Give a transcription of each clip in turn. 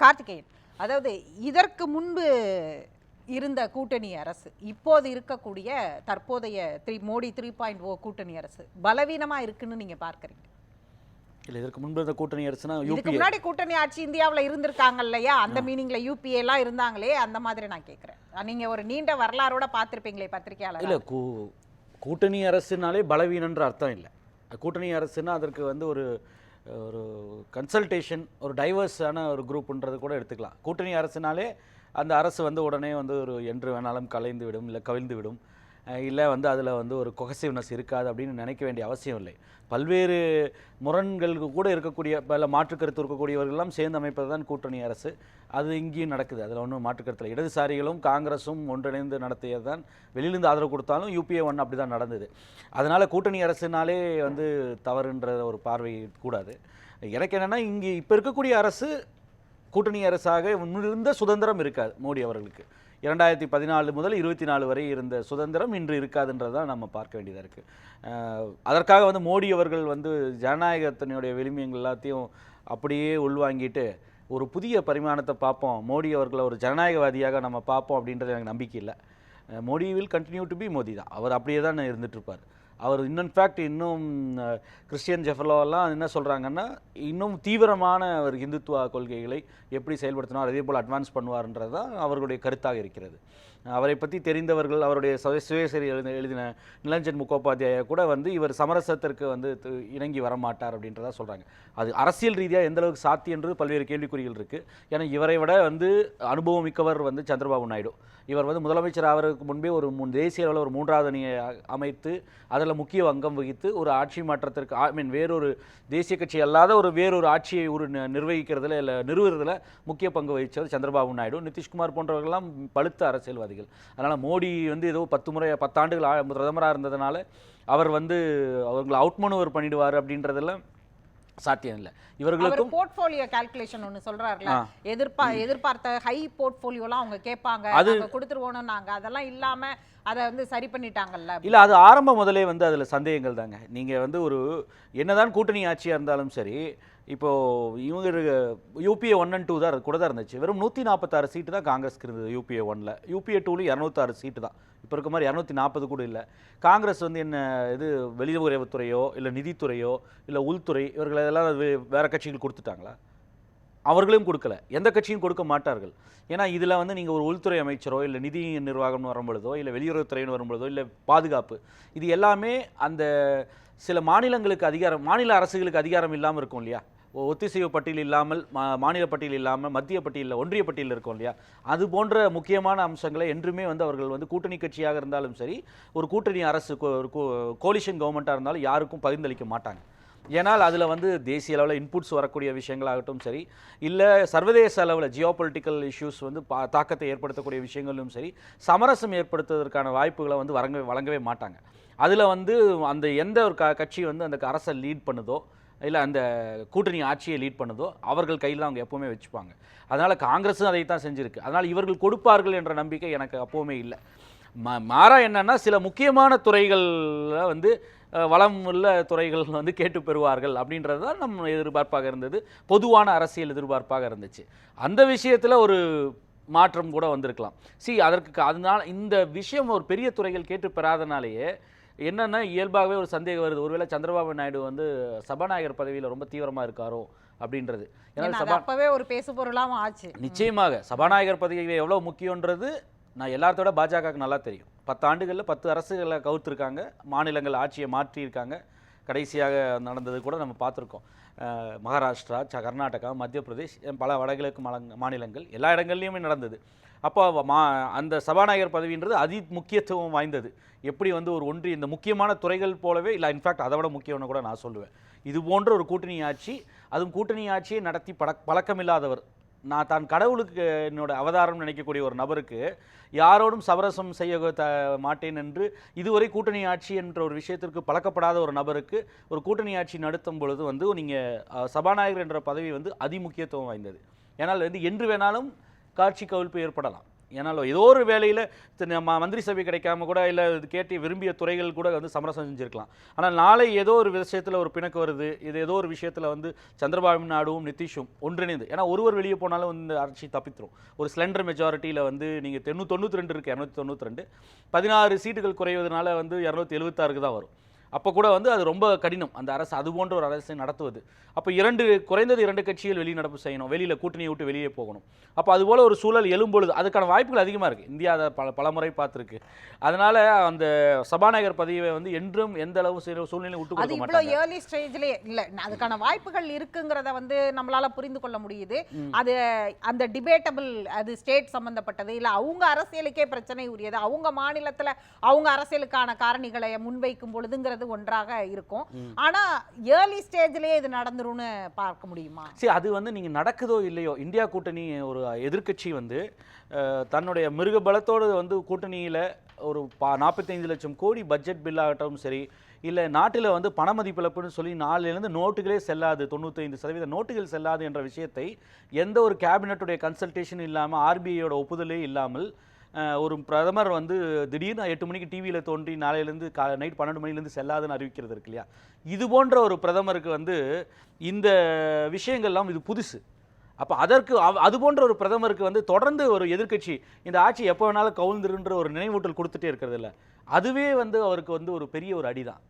கார்த்திகேயன். அதாவது இதற்கு முன்பு இருந்த கூட்டணி அரசு இப்போது இருக்கக்கூடிய தற்போதைய three Modi three point O கூட்டணி அரசு பலவீனமா இருக்குன்னு நீங்க பார்க்கறீங்க. இல்லை இதற்கு முன்பு இருந்த கூட்டணி அரசுனா இதுக்கு முன்னாடி கூட்டணி ஆட்சி இந்தியாவுல இருந்திருக்காங்க இல்லையா அந்த மீனிங்ல யூபிஏ எல்லாம் இருந்தாங்களே அந்த மாதிரி நான் கேக்குறேன். அஹ், நீங்க ஒரு நீண்ட வரலாறோட பார்த்திருப்பீங்களே பத்திரிகையாளர்? இல்லை கூ கூட்டணி அரசுனாலே பலவீனன்ற அர்த்தம் இல்லை. கூட்டணி அரசுன்னா அதற்கு வந்து ஒரு ஒரு கன்சல்டேஷன் ஒரு டைவர்ஸான ஒரு குரூப்புன்றது கூட எடுத்துக்கலாம். கூட்டணி அரசுனாலே அந்த அரசு வந்து உடனே வந்து ஒரு என்று வேணாலும் கலைந்து விடும் இல்லை கவிழ்ந்து விடும். இல்லை வந்து அதில் வந்து ஒரு கொகசிவ்னஸ் இருக்காது அப்படின்னு நினைக்க வேண்டிய அவசியம் இல்லை. பல்வேறு முரண்களுக்கு கூட இருக்கக்கூடிய பல மாற்று கருத்து சேர்ந்து அமைப்பது தான் கூட்டணி அரசு. அது இங்கேயும் நடக்குது. அதில் ஒன்றும் மாற்றுக்கருத்தில் இடதுசாரிகளும் காங்கிரஸும் ஒன்றிணைந்து நடத்தியது தான். வெளியிலிருந்து ஆதரவு கொடுத்தாலும் யூபிஏ ஒன் அப்படி தான் நடந்தது. அதனால் கூட்டணி அரசுனாலே வந்து தவறுன்ற ஒரு பார்வை கூடாது. எனக்கு என்னென்னா இங்கே இப்போ இருக்கக்கூடிய அரசு கூட்டணி அரசாக முன்னிருந்த சுதந்திரம் இருக்காது மோடி அவர்களுக்கு. இரண்டாயிரத்தி பதினாலு முதல் இருபத்தி நாலு வரை இருந்த சுதந்திரம் இன்று இருக்காதுன்றதை நம்ம பார்க்க வேண்டியதாக இருக்குது அதற்காக வந்து மோடி அவர்கள் வந்து ஜனநாயகத்தினுடைய விளிமியங்கள் எல்லாத்தையும் அப்படியே உள்வாங்கிட்டு ஒரு புதிய பரிமாணத்தை பார்ப்போம். மோடி அவர்களை ஒரு ஜனநாயகவாதியாக நம்ம பார்ப்போம் அப்படின்றது எனக்கு நம்பிக்கை இல்லை. Modi will continue to be Modi தான். அவர் அப்படியே தான் இருந்துகிட்ருப்பார் அவர் இன்னும் ஃபேக்ட் இன்னும் கிறிஸ்டியன் ஜெஃபலோவெல்லாம் என்ன சொல்கிறாங்கன்னா இன்னும் தீவிரமான ஒரு இந்துத்துவ கொள்கைகளை எப்படி செயல்படுத்தினார் அதே போல் அட்வான்ஸ் பண்ணுவார்ன்றது தான் அவர்களுடைய கருத்தாக இருக்கிறது. அவரை பற்றி தெரிந்தவர்கள் அவருடைய சுயசரி எழுதி எழுதின நிலஞ்சன் முகோபாத்தியாய கூட வந்து இவர் சமரசத்திற்கு வந்து இணங்கி வரமாட்டார் அப்படின்றதா சொல்கிறாங்க அது அரசியல் ரீதியாக எந்த அளவுக்கு சாத்தியன்றது பல்வேறு கேள்விக்குறிகள் இருக்குது ஏன்னா இவரை விட வந்து அனுபவம் மிக்கவர் வந்து சந்திரபாபு நாயுடு. இவர் வந்து முதலமைச்சர் ஆவதற்கு முன்பே ஒரு முன் தேசிய அளவில் ஒரு மூன்றாவது அணியை அமைத்து அதில் முக்கிய அங்கம் வகித்து ஒரு ஆட்சி மாற்றத்திற்கு ஐ மீன் வேறொரு தேசிய கட்சி அல்லாத ஒரு வேறொரு ஆட்சியை ஒரு நிர்வகிக்கிறதுல இல்லை நிறுவுறதுல முக்கிய பங்கு வகித்தவர் சந்திரபாபு நாயுடு. நிதிஷ்குமார் போன்றவர்கள்லாம் பழுத்த அரசியல்வாதிகள் அதனால் மோடி வந்து ஏதோ பத்து முறை பத்தாண்டுகள் பிரதமராக இருந்ததுனால அவர் வந்து அவங்களை அவுட்மனுவர் பண்ணிடுவார் அப்படின்றதெல்லாம் சாத்தியம் இல்லை. இவர்களுக்கும் போர்ட்ஃபோலியோ கால்குலேஷன் ஒன்னு சொல்றாருல. ஆ. எதிர்பா எதிர்பார்த்த ஹை போர்ட்ஃபோலியோலாம் அவங்க கேட்பாங்க. அது- நாங்க கொடுத்துருவோம் நாங்க அதெல்லாம் இல்லாம அதை வந்து சரி பண்ணிட்டாங்கல்ல. இல்லை அது ஆரம்ப முதலே வந்து அதில் சந்தேகங்கள் தாங்க. நீங்கள் வந்து ஒரு என்னதான் கூட்டணி ஆட்சியாக இருந்தாலும் சரி இப்போது இவங்க யூபிஏ ஒன் அண்ட் டூ தான் கூட தான் இருந்துச்சு. வெறும் நூற்றி நாற்பத்தாறு சீட்டு தான் காங்கிரஸ்க்கு இருந்தது யூபிஏ ஒனில் யூபிஏ டூவில் இரநூத்தாறு சீட்டு தான். இப்போ இருக்க மாதிரி இரநூத்தி நாற்பது கூட இல்லை. காங்கிரஸ் வந்து என்ன இது வெளியுறவுத்துறையோ இல்லை நிதித்துறையோ இல்லை உள்துறை இவர்கள் எல்லாம் வேறு கட்சிகள் கொடுத்துட்டாங்களா? அவர்களும் கொடுக்கல. எந்த கட்சியும் கொடுக்க மாட்டார்கள். ஏன்னா இதில் வந்து நீங்கள் ஒரு உள்துறை அமைச்சரோ இல்லை நிதி நிர்வாகம்னு வரும்பொழுதோ இல்லை வெளியுறவுத்துறைன்னு வரும்பொழுதோ இல்லை பாதுகாப்பு இது எல்லாமே அந்த சில மாநிலங்களுக்கு அதிகாரம் மாநில அரசுகளுக்கு அதிகாரம் இல்லாமல் இருக்கும் இல்லையா? ஒத்திசைவு பட்டியல் இல்லாமல் மா- மாநில பட்டியல் இல்லாமல் மத்திய பட்டியலில் ஒன்றிய பட்டியலில் இருக்கும் இல்லையா? அது போன்ற முக்கியமான அம்சங்களை என்றுமே வந்து அவர்கள் வந்து கூட்டணி கட்சியாக இருந்தாலும் சரி ஒரு கூட்டணி அரசு கோலிஷன் கவர்மெண்ட்டாக இருந்தாலும் யாருக்கும் பகிர்ந்தளிக்க மாட்டாங்க. ஏனால் அதில் வந்து தேசிய அளவில் இன்புட்ஸ் வரக்கூடிய விஷயங்களாகட்டும் சரி இல்லை சர்வதேச அளவில் ஜியோ பொலிட்டிக்கல் இஷ்யூஸ் வந்து பா தாக்கத்தை ஏற்படுத்தக்கூடிய விஷயங்களும் சரி சமரசம் ஏற்படுத்துவதற்கான வாய்ப்புகளை வந்து வழங்க வழங்கவே மாட்டாங்க. அதில் வந்து அந்த எந்த ஒரு க கட்சி வந்து அந்த அரசை லீட் பண்ணுதோ இல்லை அந்த கூட்டணி ஆட்சியை லீட் பண்ணுதோ அவர்கள் கையில் தான் அவங்க எப்போவுமே வச்சுப்பாங்க. அதனால் காங்கிரஸும் அதை தான் செஞ்சுருக்கு. அதனால் இவர்கள் கொடுப்பார்கள் என்ற நம்பிக்கை எனக்கு அப்போவுமே இல்லை. மா மாறா என்னென்னா சில முக்கியமான துறைகளில் வந்து வளம் உள்ள துறைகள் வந்து கேட்டு பெறுவார்கள் அப்படின்றது தான் நம்ம எதிர்பார்ப்பாக இருந்தது. பொதுவான அரசியல் எதிர்பார்ப்பாக இருந்துச்சு. அந்த விஷயத்தில் ஒரு மாற்றம் கூட வந்திருக்கலாம். சி அதற்கு அதனால் இந்த விஷயம் ஒரு பெரிய துறைகள் கேட்டு பெறாதனாலேயே என்னன்னா இயல்பாகவே ஒரு சந்தேகம் வருது. ஒருவேளை சந்திரபாபு நாயுடு வந்து சபாநாயகர் பதவியில் ரொம்ப தீவிரமாக இருக்காரோ அப்படின்றது. ஏன்னா அப்பவே ஒரு பேசு பொருளாவும் ஆச்சு. நிச்சயமாக சபாநாயகர் பதவி எவ்வளோ முக்கியன்றது நான் எல்லாத்தோட பாஜகவுக்கு நல்லா தெரியும். பத்து ஆண்டுகளில் பத்து அரசுகளை கவுத்திருக்காங்க மாநிலங்கள் ஆட்சியை மாற்றியிருக்காங்க. கடைசியாக நடந்தது கூட நம்ம பார்த்துருக்கோம். மகாராஷ்டிரா ச கர்நாடகா மத்திய பிரதேஷ் பல வடகிழக்கு மாநிலங்கள் எல்லா இடங்கள்லையுமே நடந்தது. அப்போ மா அந்த சபாநாயகர் பதவின்றது அதி முக்கியத்துவம் வாய்ந்தது. எப்படி வந்து ஒரு ஒன்றிய இந்த முக்கியமான துறைகள் போலவே இல்லை இன்ஃபேக்ட் அதை விட முக்கியம்னு கூட நான் சொல்லுவேன். இது போன்ற ஒரு கூட்டணி ஆட்சி அதுவும் கூட்டணி ஆட்சியை நடத்தி பழக் பழக்கமில்லாதவர் நான் தான் கடவுளுக்கு என்னோட அவதாரம் நினைக்கக்கூடிய ஒரு நபருக்கு யாரோடும் சமரசம் செய்ய த மாட்டேன் என்று இதுவரை கூட்டணி ஆட்சி என்ற ஒரு விஷயத்திற்கு பழக்கப்படாத ஒரு நபருக்கு ஒரு கூட்டணி ஆட்சி நடத்தும் பொழுது வந்து நீங்கள் சபாநாயகர் என்ற பதவி வந்து அதிமுக்கியத்துவம் வாய்ந்தது. ஏன்னால் வந்து என்று வேணாலும் காட்சி கவிழ்ப்பு ஏற்படலாம். ஏன்னா ஏதோ ஒரு வேலையில் நம்ம மந்திரி சபை கிடைக்காம கூட இல்லை இது கேட்டு விரும்பிய துறைகள் கூட வந்து சமரசம் செஞ்சுருக்கலாம். ஆனால் நாளை ஏதோ ஒரு விஷயத்தில் ஒரு பிணக்கு வருது. இது ஏதோ ஒரு விஷயத்தில் வந்து சந்திரபாபு நாடும் நிதிஷும் ஒன்றிணைந்து ஏன்னா ஒருவர் வெளியே போனாலும் வந்து ஆட்சி தப்பித்துரும். ஒரு ஸ்லெண்டர் மெஜாரிட்டியில் வந்து நீங்கள் தொண்ணூ தொண்ணூற்றி ரெண்டு இருக்குது இரநூத்தி தொண்ணூற்றி ரெண்டு. பதினாறு சீட்டுகள் குறைவதனால வந்து இரநூத்தி எழுபத்தாறுக்கு தான் வரும். அப்போ கூட வந்து அது ரொம்ப கடினம். அந்த அரசு அது போன்ற ஒரு அரசை நடத்துவது. அப்போ இரண்டு குறைந்தது இரண்டு கட்சிகள் வெளிநடப்பு செய்யணும். வெளியில் கூட்டணியை விட்டு வெளியே போகணும். அப்போ அதுபோல் ஒரு சூழல் எழும்பொழுது அதுக்கான வாய்ப்புகள் அதிகமாக இருக்குது இந்தியா அதை பல பல முறை பார்த்துருக்கு. அதனால அந்த சபாநாயகர் பதவியை வந்து என்றும் எந்த அளவு சில சூழ்நிலையும் விட்டு கொடுக்க மாட்டாங்க. ஏர்லி ஸ்டேஜ்லயே இல்ல. அதுக்கான வாய்ப்புகள் இருக்குங்கிறத வந்து நம்மளால புரிந்து கொள்ள முடியுது. அது அந்த டிபேட்டபிள் அது ஸ்டேட் சம்பந்தப்பட்டது. இல்ல அவங்க அரசியலுக்கே பிரச்சனை உரியது. அவங்க மாநிலத்துல அவங்க அரசியலுக்கான காரணிகளை முன்வைக்கும் பொழுதுங்கிறது ஒன்றாக இருக்கும். ஆனா ஏர்லி ஸ்டேஜ்லயே இது நடந்துரும்னு பார்க்க முடியுமா? சரி அது வந்து நீங்கள் நடக்குதோ இல்லையோ இந்தியா கூட்டணி ஒரு எதிர்க்கட்சி வந்து தன்னுடைய மிருக பலத்தோடு வந்து கூட்டணியில் ஒரு பா நாற்பத்தைந்து லட்சம் கோடி பட்ஜெட் பில் ஆகட்டும் சரி இல்லை நாட்டில் வந்து பண மதிப்பிழப்புன்னு சொல்லி நாலுலேருந்து நோட்டுகளே செல்லாது தொண்ணூத்தைந்து சதவீத நோட்டுகள் செல்லாது என்ற விஷயத்தை எந்த ஒரு கேபினட்டுடைய கன்சல்டேஷன் இல்லாமல் ஆர்பிஐயோட ஒப்புதலே இல்லாமல் ஒரு பிரதமர் வந்து திடீர்னு எட்டு மணிக்கு டிவியில் தோன்றி நாளையிலேருந்து கா நைட் பன்னெண்டு மணிலேருந்து செல்லாதுன்னு அறிவிக்கிறது இருக்கு இல்லையா? இது போன்ற ஒரு பிரதமருக்கு வந்து இந்த விஷயங்கள்லாம் இது புதுசு. அப்போ அதற்கு அவ் அது போன்ற ஒரு பிரதமருக்கு வந்து தொடர்ந்து ஒரு எதிர்க்கட்சி இந்த ஆட்சி எப்போ வேணாலும் கவுழ்ந்துருன்ற ஒரு நினைவூட்டல் கொடுத்துட்டே இருக்கிறதில்ல அதுவே வந்து அவருக்கு வந்து ஒரு பெரிய ஒரு அடிதான்.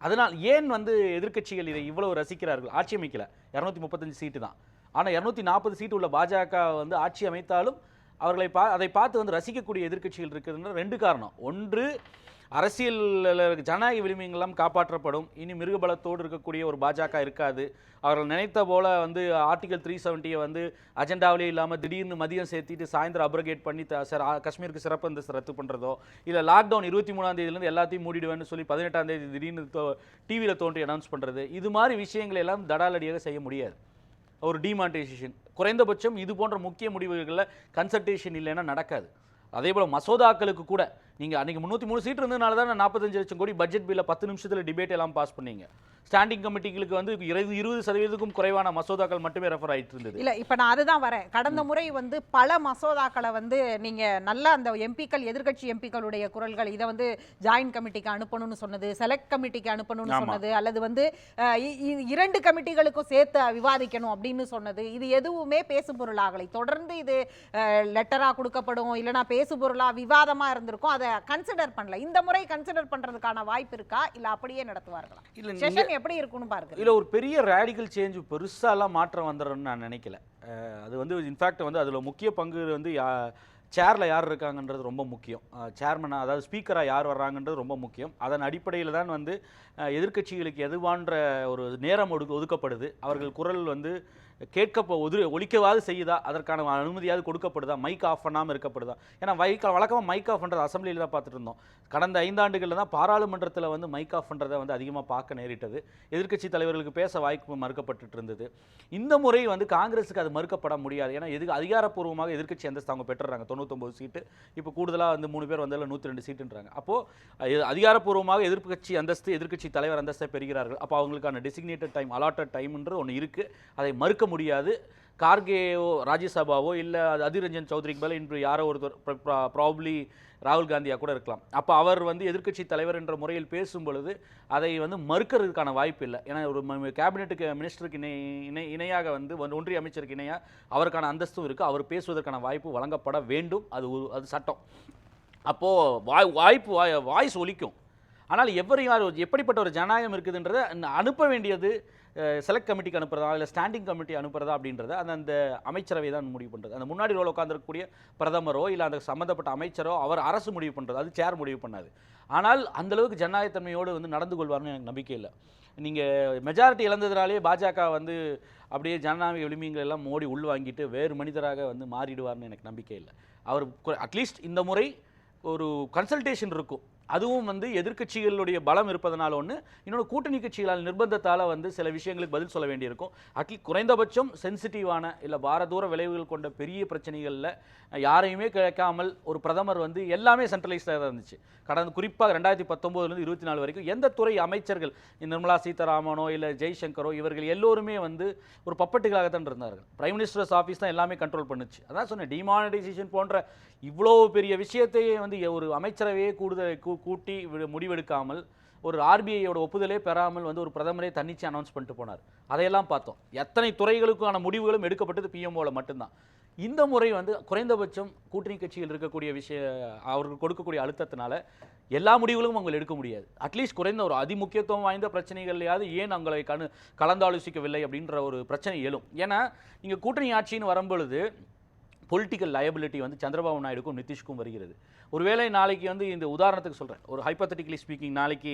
அதனால் ஏன் வந்து எதிர்க்கட்சிகள் இதை இவ்வளவு ரசிக்கிறார்கள்? ஆட்சி அமைக்கல. இரநூத்தி முப்பத்தஞ்சு சீட்டு தான். ஆனால் இரநூத்தி நாற்பது சீட்டு உள்ள பாஜக வந்து ஆட்சி அமைத்தாலும் அவர்களை பா அதை பார்த்து வந்து ரசிக்கக்கூடிய எதிர்க்கட்சிகள் இருக்குதுன்ற ரெண்டு காரணம். ஒன்று அரசியல் ஜனநாயக விளிம்புகளெல்லாம் காப்பாற்றப்படும். இனி மிருகபலத்தோடு இருக்கக்கூடிய ஒரு பாஜக இருக்காது. அவர்கள் நினைத்த போல வந்து ஆர்டிகல் த்ரீ செவன்ட்டியை வந்து அஜெண்டாவிலே இல்லாமல் திடீர்னு மதியம் சேர்த்திட்டு சாயந்தரம் அப்ரகேட் பண்ணி த சார் காஷ்மீருக்கு சிறப்பு அந்தஸ்து ரத்து பண்ணுறதோ இல்லை லாக்டவுன் இருபத்தி மூணாம் தேதியிலேருந்து எல்லாத்தையும் மூடிடுவேன்னு சொல்லி பதினெட்டாம் தேதி திடீர்னு டிவியில் தோன்றி அனௌன்ஸ் பண்ணுறது இது மாதிரி விஷயங்களை எல்லாம் தடாலடியாக செய்ய முடியாது. ஒரு டிமானிட்டைசேஷன் குறைந்தபட்சம் இது போன்ற முக்கிய முடிவுகளில் கன்சல்டேஷன் இல்லைன்னா நடக்காது. அதே போல் மசோதாக்களுக்கு கூட நீங்கள் அன்றைக்கி முந்நூற்றி மூணு சீட் இருந்ததுனால தான் நாற்பத்தஞ்சு லட்சம் கோடி பட்ஜெட் பில்லை பத்து நிமிஷத்தில் டிபேட் எல்லாம் பாஸ் பண்ணீங்க. ஸ்டாண்டிங் கமிட்டிகளுக்கு வந்து இருபது இருபது சதவீதத்துக்கும் குறைவான மசோதாக்கள் மட்டுமே ரெஃபர் ஆயிட்டு இருந்தது. இல்ல இப்ப நான் அதுதான் வரேன். கடந்த முறை வந்து பல மசோதாக்களை வந்து நீங்க நல்ல அந்த எம்பிக்கள் எதிர்க்கட்சி எம்பிக்களுடைய குரல்கள் இதை வந்து ஜாயின்ட் கமிட்டிக்கு அனுப்பணும்னு சொன்னது செலக்ட் கமிட்டிக்கு அனுப்பணும்னு. சொன்னது அல்லது வந்து இரண்டு கமிட்டிகளுக்கும் சேர்த்து விவாதிக்கணும் அப்படின்னு சொன்னது. இது எதுவுமே பேசு பொருளாகலை. தொடர்ந்து இது லெட்டரா கொடுக்கப்படும் இல்லைன்னா பேசு பொருளா விவாதமா இருந்திருக்கும். அதை கன்சிடர் பண்ணல. இந்த முறை கன்சிடர் பண்றதுக்கான வாய்ப்பு இருக்கா? இல்ல அப்படியே நடத்துவார்களா? இல்லை செஷன் எப்படி இருக்கும்னு பாருங்க. இதில் ஒரு பெரிய ரேடிக்கல் சேஞ்ச் பெருசாலாம் மாற்றம் வந்துடும்னு நான் நினைக்கல. அது வந்து இன்ஃபேக்ட் வந்து அதில் முக்கிய பங்கு வந்து சேரில் யார் இருக்காங்கன்றது ரொம்ப முக்கியம். சேர்மனாக அதாவது ஸ்பீக்கராக யார் வர்றாங்கன்றது ரொம்ப முக்கியம். அதன் அடிப்படையில் தான் வந்து எதிர்க்கட்சிகளுக்கு எதுவான்ற ஒரு நேரம் ஒதுக்க ஒதுக்கப்படுது. அவர்கள் குரல் வந்து கேட்க ஒது ஒழிக்கவாது செய்யுதா? அதற்கான அனுமதியாவது கொடுக்கப்படுதா? மைக் ஆஃப் பண்ணாமல் இருக்கப்படுதா? ஏன்னா மைக் வழக்கமாக மைக் ஆஃப் பண்ணுறது அசம்பிளியில் தான் பார்த்துட்டு இருந்தோம். கடந்த ஐந்தாண்டுகளில் தான் பாராளுமன்றத்தில் வந்து மைக் ஆஃப் பண்ணுறதை வந்து அதிகமாக பார்க்க நேரிட்டது. எதிர்க்கட்சி தலைவர்களுக்கு பேச வாய்ப்பு மறுக்கப்பட்டு இருந்தது. இந்த முறை வந்து காங்கிரஸுக்கு அது மறுக்கப்பட முடியாது. ஏன்னா எது அதிகாரப்பூர்வமாக எதிர்க்கட்சி அந்தஸ்து அவங்க பெற்றுறாங்க. தொண்ணூத்தொம்பது சீட்டு. இப்போ கூடுதலாக வந்து மூணு பேர் வந்ததில் நூற்றி ரெண்டு சீட்டுன்றாங்க அப்போது அதிகாரப்பூர்வமாக எதிர்க்கட்சி அந்தஸ்து எதிர்க்கட்சி தலைவர் அந்தஸ்தை பெறுகிறார்கள். அப்போ அவங்களுக்கான டெசிக்னேட்டட் டைம் அலாட்டட் டைம்ன்ற ஒன்று இருக்குது அதை மறுக்க முடியாது. கார்கேயோ ராஜ்யசபாவோ இல்லை அது அதிரஞ்சன் சௌத்ரிக்கு மேலே இன்று யாரோ ஒருத்தர் ப்ராப்ளி ராகுல் காந்தியாக கூட இருக்கலாம். அப்போ அவர் வந்து எதிர்க்கட்சி தலைவர் என்ற முறையில் பேசும் பொழுது அதை வந்து மறுக்கிறதுக்கான வாய்ப்பு இல்லை. ஏன்னா ஒரு கேபினெட்டுக்கு மினிஸ்டருக்கு இணை இணை இணையாக வந்து ஒன்றிய அமைச்சருக்கு இணையாக அவருக்கான அந்தஸ்தும் இருக்குது அவர் பேசுவதற்கான வாய்ப்பு வழங்கப்பட வேண்டும். அது ஒரு- அது சட்டம். அப்போது வாய் வாய்ப்பு வாய் வாய்ஸ் ஒலிக்கும். ஆனால் எவர் எப்படிப்பட்ட ஒரு ஜனநாயகம் இருக்குதுன்றதை அனுப்ப வேண்டியது செலக்ட் கமிட்டிக்கு அனுப்புறதா இல்லை ஸ்டாண்டிங் கமிட்டி அனுப்புறதா அப்படின்றத அந்த அந்த அமைச்சரவை தான் முடிவு பண்ணுறது அந்த முன்னாடி ரோல் உட்காந்துருக்கக்கூடிய பிரதமரோ இல்லை அந்த சம்மந்தப்பட்ட அமைச்சரோ அவர் அரசு முடிவு பண்ணுறது அது சேர் முடிவு பண்ணாது. ஆனால் அந்தளவுக்கு ஜனநாயகத்தன்மையோடு வந்து நடந்து கொள்வார்னு எனக்கு நம்பிக்கை இல்லை. நீங்கள் மெஜாரிட்டி இழந்ததுனாலே பாஜக வந்து அப்படியே ஜனநாயக விளிம்பியங்கள் எல்லாம் மோடி உள்வாங்கிட்டு வேறு மனிதராக வந்து மாறிடுவார்னு எனக்கு நம்பிக்கை இல்லை. அவர் அட்லீஸ்ட் இந்த முறை ஒரு கன்சல்டேஷன் இருக்கும். அதுவும் வந்து எதிர்க்கட்சிகளுடைய பலம் இருப்பதனால ஒன்று இன்னொன்று கூட்டணி கட்சிகளால் நிர்பந்தத்தால் வந்து சில விஷயங்களுக்கு பதில் சொல்ல வேண்டியிருக்கும். அட்லீஸ்ட் குறைந்தபட்சம் சென்சிட்டிவான இல்லை வாரதூர விளைவுகள் கொண்ட பெரிய பிரச்சனைகளில் யாரையுமே கேட்காமல் ஒரு பிரதமர் வந்து எல்லாமே சென்ட்ரலைஸ்டாக தான் இருந்துச்சு. கடந்த குறிப்பாக ரெண்டாயிரத்தி பத்தொம்போதுலேருந்து இருபத்தி நாலு வரைக்கும் எந்த துறை அமைச்சர்கள் நிர்மலா சீதாராமனோ இல்லை ஜெய்சங்கரோ இவர்கள் எல்லோருமே வந்து ஒரு பப்பட்டுகளாகத்தான் இருந்தார்கள். பிரைம் மினிஸ்டர்ஸ் ஆஃபீஸ் தான் எல்லாமே கண்ட்ரோல் பண்ணுச்சு. அதான் சொன்னேன் டிமானிட்டைசேஷன் போன்ற இவ்வளோ பெரிய விஷயத்தையே வந்து ஒரு அமைச்சரவையே கூடுதல் கூட்டி முடிவெடுக்காமல் ஒரு ஆர்பிஐயோட ஒப்புதலே பெறாமல் வந்து ஒரு பிரதமரே தன்னிச்சு அனௌன்ஸ் பண்ணிட்டு போனார். அதையெல்லாம் பார்த்தோம். எத்தனை துறைகளுக்கான முடிவுகளும் எடுக்கப்பட்டது பிஎம்ஓவில் மட்டும்தான். இந்த முறை வந்து குறைந்தபட்சம் கூட்டணி கட்சியில் இருக்கக்கூடிய விஷய அவர்கள் கொடுக்கக்கூடிய அழுத்தத்தினால எல்லா முடிவுகளும் அவங்க எடுக்க முடியாது. அட்லீஸ்ட் குறைந்த ஒரு அதிமுக்கியத்துவம் வாய்ந்த பிரச்சனைகள்லையாவது ஏன் அவங்களை கணு கலந்தாலோசிக்கவில்லை அப்படின்ற ஒரு பிரச்சனை எழும். ஏன்னா இங்கே கூட்டணி ஆட்சின்னு வரும்பொழுது பொலிட்டிக்கல் லயபிலிட்டி வந்து சந்திரபாபு நாயுடுக்கும் நிதிஷ்க்கும் வருகிறது. ஒருவேளை நாளைக்கு வந்து இந்த உதாரணத்துக்கு சொல்கிறேன் ஒரு ஹைப்பத்தட்டிக்கலி ஸ்பீக்கிங் நாளைக்கு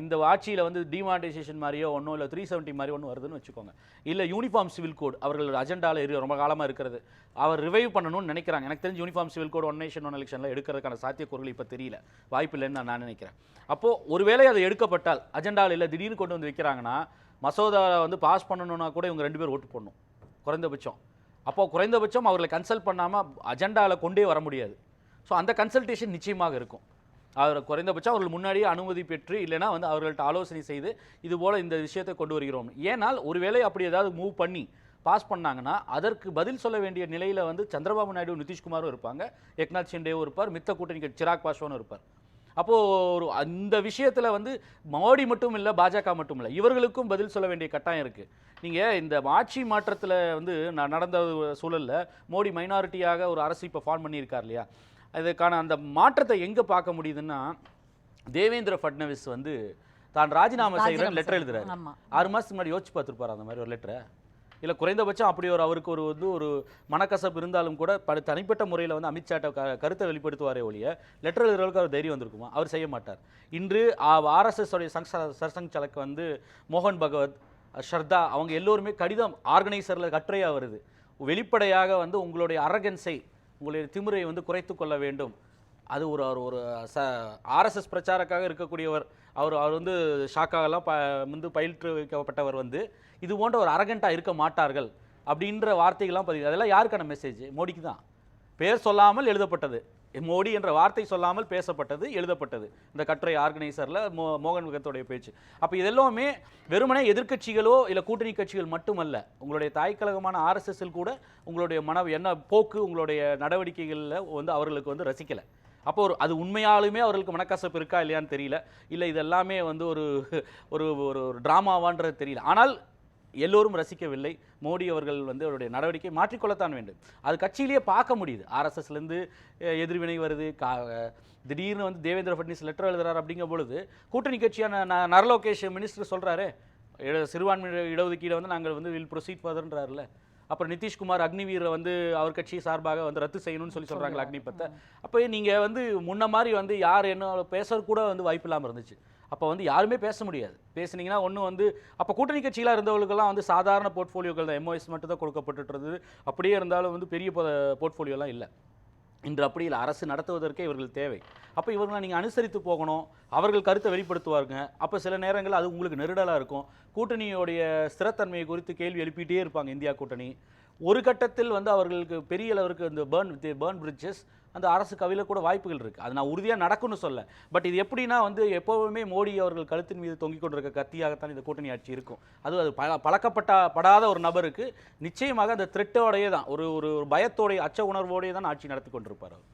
இந்த ஆட்சியில் வந்து டிமானிட்டைசேஷன் மாதிரியோ ஒன்றும் இல்லை த்ரீ செவன்ட்டி மாதிரி ஒன்று வருதுன்னு வச்சுக்கோங்க. இல்லை யூனிஃபார்ம் சிவில் கோட் அவர்கள் அஜெண்டாவில் இரு ரொம்ப காலமாக இருக்கிறது. அவர் ரிவைவ் பண்ணணும்னு நினைக்கிறாங்க. எனக்கு தெரிஞ்சு uniform civil code one nation one எலெக்ஷனில் எடுக்கிறதுக்கான சாத்தியக்கூறுகள் இப்போ தெரியல. வாய்ப்பு இல்லைன்னு நான் நினைக்கிறேன். அப்போது ஒருவேளை அது எடுக்கப்பட்டால் அஜெண்டாவில் இல்லை திடீர்னு கொண்டு வந்து வைக்கிறாங்கன்னா மசோதாவை வந்து பாஸ் பண்ணணுன்னா கூட இவங்க ரெண்டு பேர் ஓட்டு போடணும். குறைந்தபட்சம். அப்போது குறைந்தபட்சம் அவர்களை கன்சல்ட் பண்ணாமல் அஜெண்டாவில் கொண்டே வர முடியாது. ஸோ அந்த கன்சல்டேஷன் நிச்சயமாக இருக்கும். அவர் குறைந்தபட்சம் அவர்கள் முன்னாடியே அனுமதி பெற்று இல்லைனா வந்து அவர்கள்ட்ட ஆலோசனை செய்து இது போல் இந்த விஷயத்தை கொண்டு வருகிறோம். ஏனால் ஒருவேளை அப்படி ஏதாவது மூவ் பண்ணி பாஸ் பண்ணாங்கன்னா அதற்கு பதில் சொல்ல வேண்டிய நிலையில் வந்து சந்திரபாபு நாயுடு நிதிஷ்குமாரும் இருப்பாங்க. ஏக்நாத் ஷிண்டேவும் இருப்பார். மித்த கூட்டணி சிராக் பாஸ்வானும் இருப்பார். அப்போது ஒரு அந்த விஷயத்தில் வந்து மோடி மட்டும் இல்லை பாஜக மட்டும் இல்லை இவர்களுக்கும் பதில் சொல்ல வேண்டிய கட்டாயம் இருக்குது நீங்கள் இந்த ஆட்சி மாற்றத்தில் வந்து நடந்த சூழலில் மோடி மைனாரிட்டியாக ஒரு அரசு இப்போ ஃபார்ம் பண்ணியிருக்கார் இல்லையா? அதுக்கான அந்த மாற்றத்தை எங்கே பார்க்க முடியுதுன்னா தேவேந்திர ஃபட்னவிஸ் வந்து தான் ராஜினாமா செய்கிறேன் லெட்டர் எழுதுறாரு. ஆறு மாதத்துக்கு முன்னாடி யோசிச்சு பார்த்துருப்பாரு அந்த மாதிரி ஒரு லெட்டரை இல்லை குறைந்தபட்சம் அப்படி ஒரு அவருக்கு ஒரு வந்து ஒரு மனக்கசப்பு இருந்தாலும் கூட பல தனிப்பட்ட முறையில் வந்து அமித்ஷாட்ட க கருத்தை வெளிப்படுத்துவாரே ஒழிய லெட்டர் எழுதுறதுக்கு அவர் தைரியம் வந்திருக்குமா? அவர் செய்ய மாட்டார். இன்று ஆர்எஸ்எஸ் உடைய சங் சர்சங் சலக்கு வந்து மோகன் பகவத் ஷர்தா அவங்க எல்லோருமே கடிதம் ஆர்கனைசரில் கட்டுரையாக வருது வெளிப்படையாக வந்து உங்களுடைய அரகன்ஸை உங்களுடைய திமுறை வந்து குறைத்து கொள்ள வேண்டும். அது ஒரு அவர் ஒரு ச ஆர்எஸ்எஸ் பிரச்சாரக்காக இருக்கக்கூடியவர். அவர் அவர் வந்து ஷாக்காகலாம் ப வந்து பயிற்று வைக்கப்பட்டவர் வந்து இது போன்ற ஒரு அரகண்ட்டாக இருக்க மாட்டார்கள் அப்படின்ற வார்த்தைகள்லாம் பதிவு அதெல்லாம் யாருக்கான மெசேஜ் மோடிக்கு தான். பேர் சொல்லாமல் எழுதப்பட்டது. மோடி என்ற வார்த்தை சொல்லாமல் பேசப்பட்டது எழுதப்பட்டது. இந்த கட்டுரை ஆர்கனைசரில் மோ மோகன் பகத்தோடைய பேச்சு. அப்போ இதெல்லாமே வெறுமனே எதிர்க்கட்சிகளோ இல்லை கூட்டணி கட்சிகள் மட்டுமல்ல உங்களுடைய தாய்க்கழகமான ஆர்எஸ்எஸ்ஸில் கூட உங்களுடைய மன என்ன போக்கு உங்களுடைய நடவடிக்கைகளில் வந்து அவர்களுக்கு வந்து ரசிக்கலை. அப்போ ஒரு அது உண்மையாலுமே அவர்களுக்கு மனக்கசப்பு இருக்கா இல்லையான்னு தெரியல. இல்லை இதெல்லாமே வந்து ஒரு ஒரு ஒரு ட்ராமாவான்றது தெரியல. ஆனால் எல்லோரும் ரசிக்கவில்லை. மோடி அவர்கள் வந்து அவருடைய நடவடிக்கை மாற்றிக்கொள்ளத்தான் வேண்டும். அது கட்சியிலேயே பார்க்க முடியுது. ஆர்எஸ்எஸ்லேருந்து எதிர்வினை வருது கா திடீர்னு வந்து தேவேந்திர ஃபட்னிஸ் லெட்டர் எழுதுறாரு அப்படிங்கிற பொழுது கூட்டணி கட்சியான நரலோகேஷ் மினிஸ்டர் சொல்கிறாரு சிறுபான்மை இடஒதுக்கீடை வந்து நாங்கள் வந்து வில் ப்ரொசீட் ஃபர்தர்ன்றாருல அப்புறம் நிதிஷ்குமார் அக்னிவீரை வந்து அவர் கட்சி சார்பாக வந்து ரத்து செய்யணும்னு சொல்லி சொல்கிறாங்களா அக்னிபத்தை. அப்போ நீங்கள் வந்து முன்ன மாதிரி வந்து யார் என்ன பேசுறது கூட வந்து வாய்ப்பு இல்லாமல் இருந்துச்சு. அப்போ வந்து யாருமே பேச முடியாது. பேசுனீங்கன்னா ஒன்று வந்து அப்போ கூட்டணி கட்சிகளாக இருந்தவர்களுக்கெல்லாம் வந்து சாதாரண போர்ட்ஃபோலியோக்கள் தான். எம்ஓஎஸ் மட்டும் தான் கொடுக்கப்பட்டுட்டு இருந்தது. அப்படியே இருந்தாலும் வந்து பெரிய போர்ட்ஃபோலியோலாம் இல்லை. இன்று அப்படி இல்லை. அரசு நடத்துவதற்கே இவர்கள் தேவை. அப்போ இவர்களை நீங்கள் அனுசரித்து போகணும். அவர்கள் கருத்தை வெளிப்படுத்துவாருங்க. அப்போ சில நேரங்கள் அது உங்களுக்கு நெருடலாக இருக்கும். கூட்டணியோடைய ஸ்திரத்தன்மையை குறித்து கேள்வி எழுப்பிட்டே இருப்பாங்க இந்தியா கூட்டணி. ஒரு கட்டத்தில் வந்து அவர்களுக்கு பெரிய அளவிற்கு இந்த பேர்ன் பேர்ன் பிரிட்ஜஸ் அந்த அரசு கவியில் கூட வாய்ப்புகள் இருக்குது அது நான் உறுதியாக நடக்கும்னு சொல்ல. பட் இது எப்படின்னா வந்து எப்போவுமே மோடி அவர்கள் கழுத்தின் மீது தொங்கிக் கொண்டிருக்க கத்தியாகத்தான் இந்த கூட்டணி ஆட்சி இருக்கும். அது அது பல பழக்கப்பட்ட படாத ஒரு நபருக்கு நிச்சயமாக அந்த த்ரெட்டோடையே தான் ஒரு ஒரு ஒரு பயத்தோடைய அச்ச உணர்வோடையே தான் ஆட்சி நடத்தி கொண்டிருப்பார் அவர்.